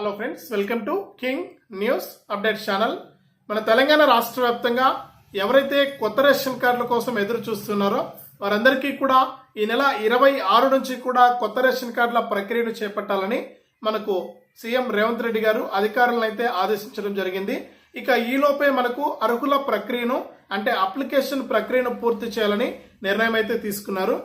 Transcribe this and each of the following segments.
Hello friends welcome to King News update channel మన తెలంగాణ రాష్ట్ర వ్యాప్తంగా ఎవరైతే కొత్త రేషన్ కార్డుల కోసం ఎదురు చూస్తున్నారో వారందరికీ కూడా ఈ నెల ఇరవై ఆరు నుంచి కూడా కొత్త రేషన్ కార్డుల ప్రక్రియను చేపట్టాలని మనకు సీఎం రేవంత్ రెడ్డి గారు అధికారులను అయితే ఆదేశించడం జరిగింది. ఇక ఈలోపే మనకు అర్హుల ప్రక్రియను అంటే అప్లికేషన్ ప్రక్రియను పూర్తి చేయాలని నిర్ణయం అయితే తీసుకున్నారు.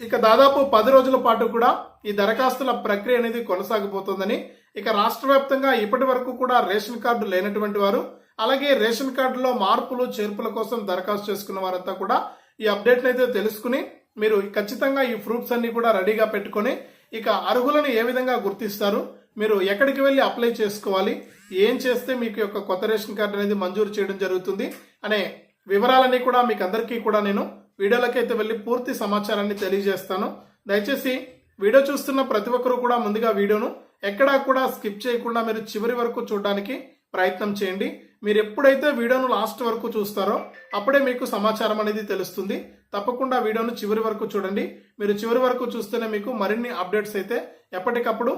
ఇక దాదాపు పది రోజుల పాటు కూడా ఈ దరఖాస్తుల ప్రక్రియ అనేది కొనసాగిపోతుందని ఇక రాష్ట్ర వ్యాప్తంగా ఇప్పటి వరకు కూడా రేషన్ కార్డు లేనటువంటి వారు అలాగే రేషన్ కార్డులో మార్పులు చేర్పుల కోసం దరఖాస్తు చేసుకున్న వారంతా కూడా ఈ అప్డేట్ని అయితే తెలుసుకుని మీరు ఖచ్చితంగా ఈ ప్రూఫ్స్ అన్ని కూడా రెడీగా పెట్టుకొని ఇక అర్హులను ఏ విధంగా గుర్తిస్తారు మీరు ఎక్కడికి వెళ్ళి అప్లై చేసుకోవాలి ఏం చేస్తే మీకు యొక్క కొత్త రేషన్ కార్డు అనేది మంజూరు చేయడం జరుగుతుంది అనే వివరాలన్నీ కూడా మీకు అందరికీ కూడా నేను వీడియోలోకి అయితే వెళ్ళి పూర్తి సమాచారాన్ని తెలియజేస్తాను. దయచేసి వీడియో చూస్తున్న ప్రతి ఒక్కరూ కూడా ముందుగా వీడియోను ఎక్కడా కూడా స్కిప్ చేయకుండా మీరు చివరి వరకు చూడడానికి ప్రయత్నం చేయండి. మీరు ఎప్పుడైతే వీడియోను లాస్ట్ వరకు చూస్తారో అప్పుడే మీకు సమాచారం అనేది తెలుస్తుంది. తప్పకుండా వీడియోను చివరి వరకు చూడండి. మీరు చివరి వరకు చూస్తేనే మీకు మరిన్ని అప్డేట్స్ అయితే ఎప్పటికప్పుడు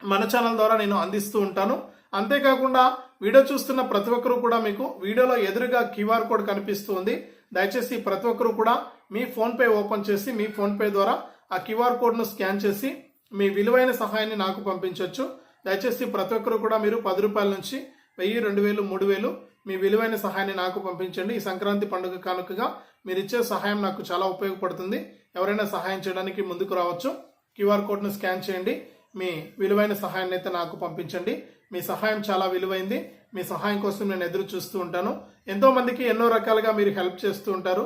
మన ఛానల్ ద్వారా నేను అందిస్తూ ఉంటాను. అంతేకాకుండా వీడియో చూస్తున్న ప్రతి ఒక్కరూ కూడా మీకు వీడియోలో ఎదురుగా క్యూఆర్ కోడ్ కనిపిస్తూ ఉంది. దయచేసి ప్రతి ఒక్కరూ కూడా మీ ఫోన్పే ఓపెన్ చేసి మీ ఫోన్పే ద్వారా ఆ క్యూఆర్ కోడ్ను స్కాన్ చేసి మీ విలువైన సహాయాన్ని నాకు పంపించవచ్చు దయచేసి ప్రతి ఒక్కరు కూడా మీరు పది రూపాయల నుంచి వెయ్యి రెండు వేలు మూడు వేలు మీ విలువైన సహాయాన్ని నాకు పంపించండి. ఈ సంక్రాంతి పండుగ కానుకగా మీరు ఇచ్చే సహాయం నాకు చాలా ఉపయోగపడుతుంది. ఎవరైనా సహాయం చేయడానికి ముందుకు రావచ్చు. క్యూఆర్ కోడ్ను స్కాన్ చేయండి. మీ విలువైన సహాయాన్ని అయితే నాకు పంపించండి. మీ సహాయం చాలా విలువైంది. మీ సహాయం కోసం నేను ఎదురు చూస్తూ ఉంటాను. ఎంతో మందికి ఎన్నో రకాలుగా మీరు హెల్ప్ చేస్తూ ఉంటారు.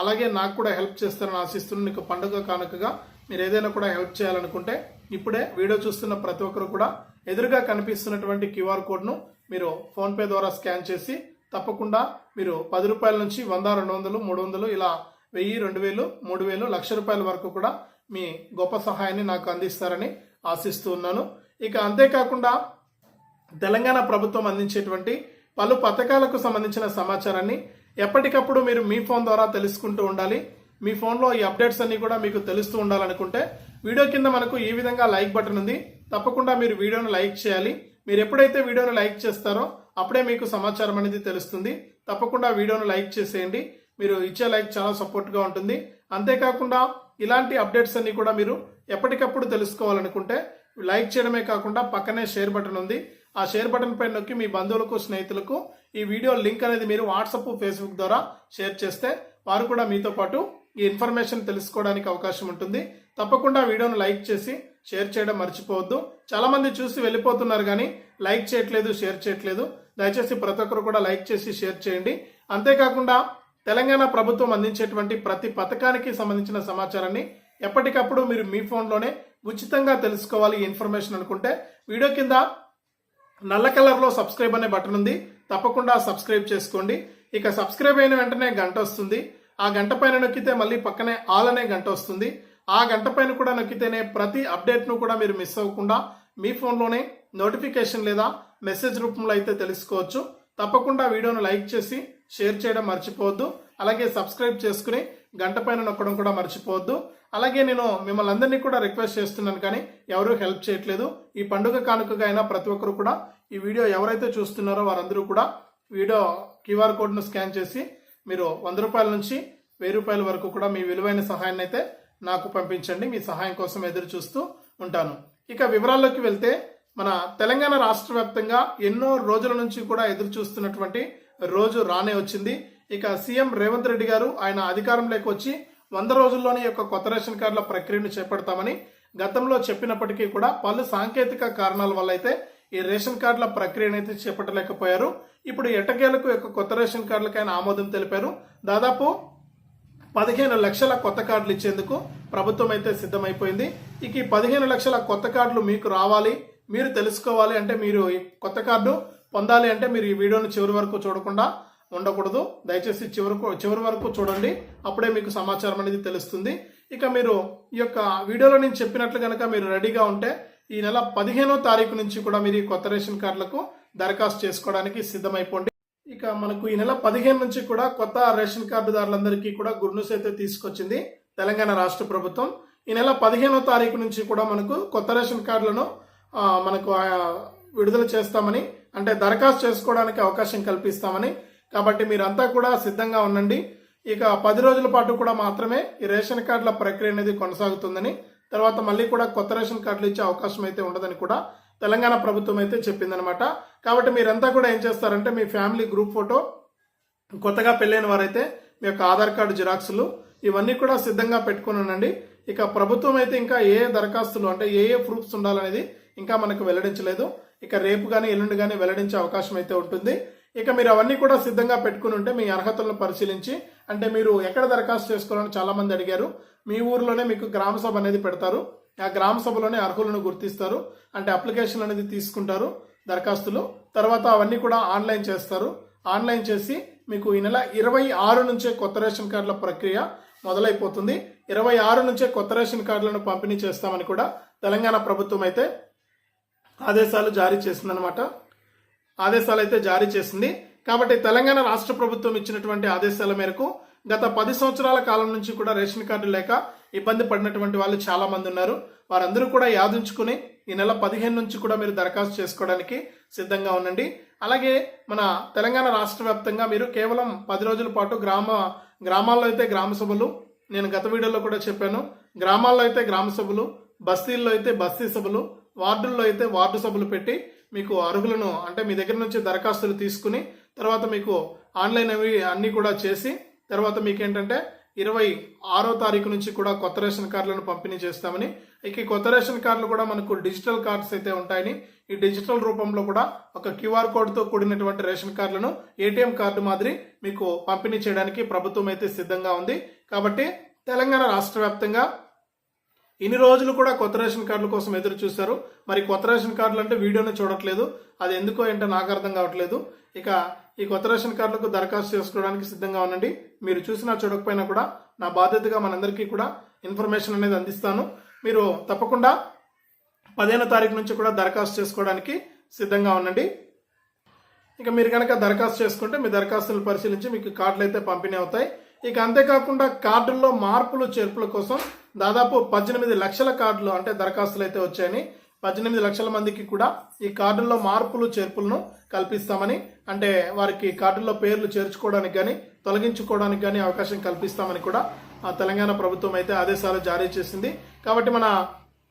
అలాగే నాకు కూడా హెల్ప్ చేస్తారని ఆశిస్తున్నాను. నీకు పండుగ కానుకగా మీరు ఏదైనా కూడా హెల్ప్ చేయాలనుకుంటే ఇప్పుడే వీడియో చూస్తున్న ప్రతి ఒక్కరు కూడా ఎదురుగా కనిపిస్తున్నటువంటి క్యూఆర్ కోడ్ను మీరు ఫోన్పే ద్వారా స్కాన్ చేసి తప్పకుండా మీరు పది రూపాయల నుంచి వంద రెండు వందలు మూడు వందలు ఇలా వెయ్యి రెండు వేలు మూడు వేలు లక్ష రూపాయల వరకు కూడా మీ గొప్ప సహాయాన్ని నాకు అందిస్తారని ఆశిస్తూ ఉన్నాను. ఇక అంతేకాకుండా తెలంగాణ ప్రభుత్వం అందించేటువంటి పలు పథకాలకు సంబంధించిన సమాచారాన్ని ఎప్పటికప్పుడు మీరు మీ ఫోన్ ద్వారా తెలుసుకుంటూ ఉండాలి. మీ ఫోన్లో ఈ అప్డేట్స్ అన్నీ కూడా మీకు తెలుస్తూ ఉండాలనుకుంటే వీడియో కింద మనకు ఈ విధంగా లైక్ బటన్ ఉంది. తప్పకుండా మీరు వీడియోను లైక్ చేయాలి. మీరు ఎప్పుడైతే వీడియోను లైక్ చేస్తారో అప్పుడే మీకు సమాచారం అనేది తెలుస్తుంది. తప్పకుండా వీడియోను లైక్ చేసేయండి. మీరు ఇచ్చే లైక్ చాలా సపోర్ట్గా ఉంటుంది. అంతేకాకుండా ఇలాంటి అప్డేట్స్ అన్నీ కూడా మీరు ఎప్పటికప్పుడు తెలుసుకోవాలనుకుంటే లైక్ చేయడమే కాకుండా పక్కనే షేర్ బటన్ ఉంది. ఆ షేర్ బటన్ పైన నొక్కి మీ బంధువులకు స్నేహితులకు ఈ వీడియో లింక్ అనేది మీరు వాట్సాప్ ఫేస్బుక్ ద్వారా షేర్ చేస్తే వారు కూడా మీతో పాటు ఈ ఇన్ఫర్మేషన్ తెలుసుకోవడానికి అవకాశం ఉంటుంది. తప్పకుండా వీడియోను లైక్ చేసి షేర్ చేయడం మర్చిపోవద్దు. చాలామంది చూసి వెళ్ళిపోతున్నారు కానీ లైక్ చేయట్లేదు షేర్ చేయట్లేదు. దయచేసి ప్రతి ఒక్కరు కూడా లైక్ చేసి షేర్ చేయండి. అంతేకాకుండా తెలంగాణ ప్రభుత్వం అందించేటువంటి ప్రతి పథకానికి సంబంధించిన సమాచారాన్ని ఎప్పటికప్పుడు మీరు మీ ఫోన్లోనే ఉచితంగా తెలుసుకోవాలి ఈ ఇన్ఫర్మేషన్ అనుకుంటే. వీడియో కింద నల్ల కలర్లో సబ్స్క్రైబ్ అనే బటన్ ఉంది. తప్పకుండా సబ్స్క్రైబ్ చేసుకోండి. ఇక సబ్స్క్రైబ్ అయిన వెంటనే గంట వస్తుంది. ఆ గంట పైన నొక్కితే మళ్ళీ పక్కనే ఆల్ అనే గంట వస్తుంది. ఆ గంట పైన కూడా నొక్కితేనే ప్రతి అప్డేట్ను కూడా మీరు మిస్ అవ్వకుండా మీ ఫోన్లోనే నోటిఫికేషన్ లేదా మెసేజ్ రూపంలో అయితే తెలుసుకోవచ్చు. తప్పకుండా వీడియోను లైక్ చేసి షేర్ చేయడం మర్చిపోవద్దు. అలాగే సబ్స్క్రైబ్ చేసుకుని గంట పైన నొక్కడం కూడా మర్చిపోవద్దు. అలాగే నేను మిమ్మల్ని అందరినీ కూడా రిక్వెస్ట్ చేస్తున్నాను కానీ ఎవరూ హెల్ప్ చేయట్లేదు. ఈ పండుగ కానుకగా అయినా ప్రతి ఒక్కరు కూడా ఈ వీడియో ఎవరైతే చూస్తున్నారో వారందరూ కూడా వీడియో క్యూఆర్ కోడ్ను స్కాన్ చేసి మీరు వంద రూపాయల నుంచి వెయ్యి రూపాయల వరకు కూడా మీ విలువైన సహాయాన్ని అయితే నాకు పంపించండి. మీ సహాయం కోసం ఎదురు చూస్తూ ఉంటాను. ఇక వివరాల్లోకి వెళ్తే మన తెలంగాణ రాష్ట్ర వ్యాప్తంగా ఎన్నో రోజుల నుంచి కూడా ఎదురు చూస్తున్నటువంటి రోజు రానే వచ్చింది. ఇక సీఎం రేవంత్ రెడ్డి గారు ఆయన అధికారంలోకి వచ్చి వంద రోజుల్లోనే యొక్క కొత్త రేషన్ కార్డుల ప్రక్రియను చేపడతామని గతంలో చెప్పినప్పటికీ కూడా పలు సాంకేతిక కారణాల వల్ల అయితే ఈ రేషన్ కార్డుల ప్రక్రియను అయితే చేపట్టలేకపోయారు. ఇప్పుడు ఎట్టకేలకు యొక్క కొత్త రేషన్ కార్డులకు ఆయన ఆమోదం తెలిపారు. దాదాపు పదిహేను లక్షల కొత్త కార్డులు ఇచ్చేందుకు ప్రభుత్వం అయితే సిద్ధమైపోయింది. ఇక ఈ పదిహేను లక్షల కొత్త కార్డులు మీకు రావాలి మీరు తెలుసుకోవాలి అంటే మీరు కొత్త కార్డు పొందాలి అంటే మీరు ఈ వీడియోను చివరి వరకు చూడకుండా ఉండకూడదు. దయచేసి చివరకు చివరి వరకు చూడండి. అప్పుడే మీకు సమాచారం అనేది తెలుస్తుంది. ఇక మీరు ఈ యొక్క వీడియోలో నేను చెప్పినట్లు కనుక మీరు రెడీగా ఉంటే ఈ నెల పదిహేనో తారీఖు నుంచి కూడా మీరు ఈ కొత్త రేషన్ కార్డులకు దరఖాస్తు చేసుకోవడానికి సిద్ధమైపోండి. ఇక మనకు ఈ నెల పదిహేను నుంచి కూడా కొత్త రేషన్ కార్డుదారులందరికీ కూడా గుర్నూస్ అయితే తీసుకొచ్చింది తెలంగాణ రాష్ట్ర ప్రభుత్వం. ఈ నెల పదిహేనో తారీఖు నుంచి కూడా మనకు కొత్త రేషన్ కార్డులను మనకు విడుదల చేస్తామని అంటే దరఖాస్తు చేసుకోవడానికి అవకాశం కల్పిస్తామని. కాబట్టి మీరంతా కూడా సిద్ధంగా ఉండండి. ఇక పది రోజుల పాటు కూడా మాత్రమే ఈ రేషన్ కార్డుల ప్రక్రియ అనేది కొనసాగుతుందని తర్వాత మళ్ళీ కూడా కొత్త రేషన్ కార్డులు ఇచ్చే అవకాశం అయితే ఉండదని కూడా తెలంగాణ ప్రభుత్వం అయితే చెప్పిందనమాట. కాబట్టి మీరంతా కూడా ఏం చేస్తారంటే మీ ఫ్యామిలీ గ్రూప్ ఫోటో కొత్తగా పెళ్ళైన వారైతే మీ యొక్క ఆధార్ కార్డు జిరాక్సులు ఇవన్నీ కూడా సిద్ధంగా పెట్టుకున్నానండి ఇక ప్రభుత్వం అయితే ఇంకా ఏ దరఖాస్తులు అంటే ఏ ఏ ప్రూఫ్స్ ఉండాలనేది ఇంకా మనకు వెల్లడించలేదు. ఇక రేపు కానీ ఎల్లుండి కానీ వెల్లడించే అవకాశం అయితే ఉంటుంది. ఇక మీరు అవన్నీ కూడా సిద్ధంగా పెట్టుకుని ఉంటే మీ అర్హతలను పరిశీలించి అంటే మీరు ఎక్కడ దరఖాస్తు చేసుకోవాలని చాలామంది అడిగారు. మీ ఊర్లోనే మీకు గ్రామ సభ అనేది పెడతారు. ఆ గ్రామ సభలోనే అర్హులను గుర్తిస్తారు. అంటే అప్లికేషన్ అనేది తీసుకుంటారు దరఖాస్తులు. తర్వాత అవన్నీ కూడా ఆన్లైన్ చేస్తారు. ఆన్లైన్ చేసి మీకు ఈ నెల ఇరవై ఆరు నుంచే కొత్త రేషన్ కార్డుల ప్రక్రియ మొదలైపోతుంది. ఇరవై ఆరు నుంచే కొత్త రేషన్ కార్డులను పంపిణీ చేస్తామని కూడా తెలంగాణ ప్రభుత్వం అయితే ఆదేశాలు జారీ చేసిందనమాట ఆదేశాలు అయితే జారీ చేసింది. కాబట్టి తెలంగాణ రాష్ట్ర ప్రభుత్వం ఇచ్చినటువంటి ఆదేశాల మేరకు గత పది సంవత్సరాల కాలం నుంచి కూడా రేషన్ కార్డు లేక ఇబ్బంది పడినటువంటి వాళ్ళు చాలా మంది ఉన్నారు. వారందరూ కూడా యాదించుకుని ఈ నెల పదిహేను నుంచి కూడా మీరు దరఖాస్తు చేసుకోవడానికి సిద్ధంగా ఉండండి. అలాగే మన తెలంగాణ రాష్ట్ర వ్యాప్తంగా మీరు కేవలం పది రోజుల పాటు గ్రామ గ్రామాల్లో అయితే గ్రామ సభలు నేను గత వీడియోలో కూడా చెప్పాను. గ్రామాల్లో అయితే గ్రామ సభలు బస్తీల్లో అయితే బస్తీ సభలు వార్డుల్లో అయితే వార్డు సభలు పెట్టి మీకు అర్హులను అంటే మీ దగ్గర నుంచి దరఖాస్తులు తీసుకుని తర్వాత మీకు ఆన్లైన్ అవి అన్నీ కూడా చేసి తర్వాత మీకు ఏంటంటే ఇరవై ఆరో తారీఖు నుంచి కూడా కొత్త రేషన్ కార్డులను పంపిణీ చేస్తామని. ఇక కొత్త రేషన్ కార్డులు కూడా మనకు డిజిటల్ కార్డ్స్ అయితే ఉంటాయని. ఈ డిజిటల్ రూపంలో కూడా ఒక క్యూఆర్ కోడ్తో కూడినటువంటి రేషన్ కార్డులను ఏటీఎం కార్డు మాదిరి మీకు పంపిణీ చేయడానికి ప్రభుత్వం అయితే సిద్ధంగా ఉంది. కాబట్టి తెలంగాణ రాష్ట్ర వ్యాప్తంగా ఇన్ని రోజులు కూడా కొత్త రేషన్ కార్డుల కోసం ఎదురు చూశారు. మరి కొత్త రేషన్ కార్డులు అంటే వీడియోనే చూడట్లేదు. అది ఎందుకో ఏంటో నాకు అర్థం కావట్లేదు. ఇక ఈ కొత్త రేషన్ కార్డులకు దరఖాస్తు చేసుకోవడానికి సిద్ధంగా ఉండండి. మీరు చూసినా చూడకపోయినా కూడా నా బాధ్యతగా మనందరికీ కూడా ఇన్ఫర్మేషన్ అనేది అందిస్తాను. మీరు తప్పకుండా పదిహేనో తారీఖు నుంచి కూడా దరఖాస్తు చేసుకోవడానికి సిద్ధంగా ఉండండి. ఇక మీరు కనుక దరఖాస్తు చేసుకుంటే మీ దరఖాస్తులను పరిశీలించి మీకు కార్డులు అయితే పంపిణీ అవుతాయి. ఇక అంతేకాకుండా కార్డుల్లో మార్పులు చేర్పుల కోసం దాదాపు పద్దెనిమిది లక్షల కార్డులు అంటే దరఖాస్తులు అయితే వచ్చాయని పద్దెనిమిది లక్షల మందికి కూడా ఈ కార్డుల్లో మార్పులు చేర్పులను కల్పిస్తామని అంటే వారికి కార్డుల్లో పేర్లు చేర్చుకోవడానికి కానీ తొలగించుకోవడానికి కానీ అవకాశం కల్పిస్తామని కూడా తెలంగాణ ప్రభుత్వం అయితే ఆదేశాలు జారీ చేసింది. కాబట్టి మన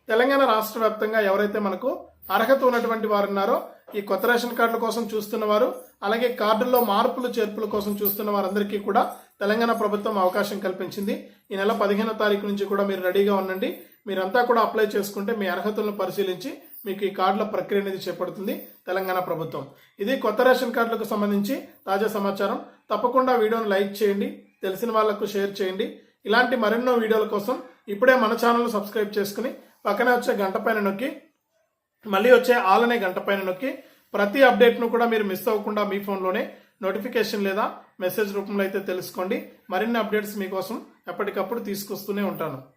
తెలంగాణ రాష్ట్ర వ్యాప్తంగా ఎవరైతే మనకు అర్హత ఉన్నటువంటి వారు ఉన్నారో ఈ కొత్త రేషన్ కార్డుల కోసం చూస్తున్న వారు అలాగే కార్డుల్లో మార్పులు చేర్పుల కోసం చూస్తున్న వారందరికీ కూడా తెలంగాణ ప్రభుత్వం అవకాశం కల్పించింది. ఈ నెల పదిహేనో తారీఖు నుంచి కూడా మీరు రెడీగా ఉండండి. మీరంతా కూడా అప్లై చేసుకుంటే మీ అర్హతలను పరిశీలించి మీకు ఈ కార్డుల ప్రక్రియ అనేది చేపడుతుంది తెలంగాణ ప్రభుత్వం. ఇది కొత్త రేషన్ కార్డులకు సంబంధించి తాజా సమాచారం. తప్పకుండా వీడియోను లైక్ చేయండి తెలిసిన వాళ్ళకు షేర్ చేయండి. ఇలాంటి మరెన్నో వీడియోల కోసం ఇప్పుడే మన ఛానల్ సబ్స్క్రైబ్ చేసుకుని పక్కనే వచ్చే గంట పైన నొక్కి మళ్ళీ వచ్చే ఆల్ అనే గంట పైన నొక్కి ప్రతి అప్డేట్ను కూడా మీరు మిస్ అవ్వకుండా మీ ఫోన్లోనే నోటిఫికేషన్ లేదా మెసేజ్ రూపంలో అయితే తెలుసుకోండి. మరిన్ని అప్డేట్స్ మీకోసం ఎప్పటికప్పుడు తీసుకొస్తూనే ఉంటాను.